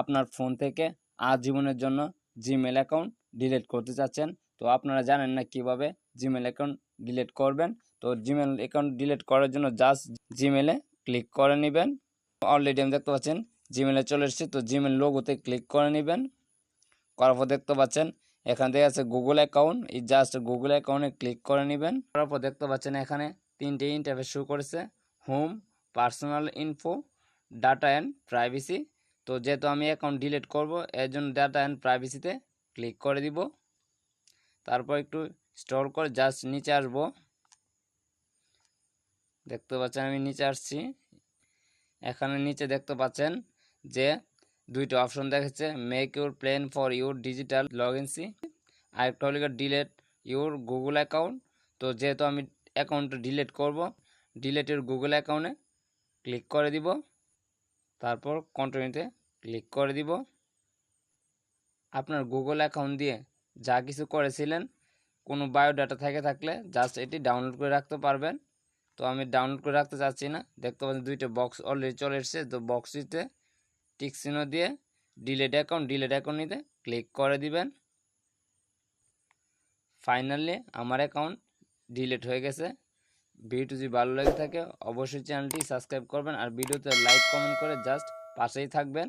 আপনার ফোন থেকে আজীবনের জন্য জিমেল অ্যাকাউন্ট ডিলিট করতে চাচ্ছেন। তো আপনারা জানেন না কীভাবে জিমেল অ্যাকাউন্ট ডিলিট করবেন। তো জিমেল অ্যাকাউন্ট ডিলিট করার জন্য জাস্ট জিমেলে ক্লিক করে নেবেন। অলরেডি আমি দেখতে পাচ্ছেন জিমেলে চলে এসেছি। তো জিমেল লোগোতে ক্লিক করে নেবেন। করার পর দেখতে পাচ্ছেন এখান থেকে আছে গুগল অ্যাকাউন্ট এই জাস্ট গুগল অ্যাকাউন্টে ক্লিক করে নেবেন। করার পর দেখতে পাচ্ছেন এখানে তিনটে ইন্টারফেস শুরু করেছে। Home personal info data and privacy তো যেহেতু আমি অ্যাকাউন্ট ডিলিট করব, এর জন্য ডাটা অ্যান্ড প্রাইভেসিতে ক্লিক করে দিব। তারপর একটু স্টল করে জাস্ট নিচে আসব। দেখতে পাচ্ছেন, আমি নিচে আসছি। এখানে নিচে দেখতে পাচ্ছেন যে দুইটা অপশন দেখাচ্ছে make your plan for your digital legacy আরেকটা হলো ডিলেট ইউর গুগল অ্যাকাউন্ট তো যেহেতু আমি অ্যাকাউন্টটা ডিলেট করব ডিলেট ইউর গুগল অ্যাকাউন্টে ক্লিক করে দিব। তারপর কন্টিনিউতে ক্লিক করে দিব। আপনার গুগল অ্যাকাউন্ট দিয়ে যা কিছু করেছিলেন, কোনো বায়োডাটা থেকে থাকলে জাস্ট এটি ডাউনলোড করে রাখতে পারবেন। তো আমি ডাউনলোড করে রাখতে চাচ্ছি না। দেখতে পাচ্ছেন দুইটা বক্স অলরেডি চলে এসেছে। তো বক্সটিতে টিক দিয়ে ডিলেট অ্যাকাউন্ট ডিলেট অ্যাকাউন্ট নিতে ক্লিক করে দিবেন। ফাইনালি আমার অ্যাকাউন্ট ডিলিট হয়ে গেছে। ভিডিও যদি ভালো লেগে থাকে, অবশ্যই চ্যানেলটি সাবস্ক্রাইব করবেন। আর ভিডিওতে লাইক কমেন্ট করে জাস্ট পাশেই থাকবেন।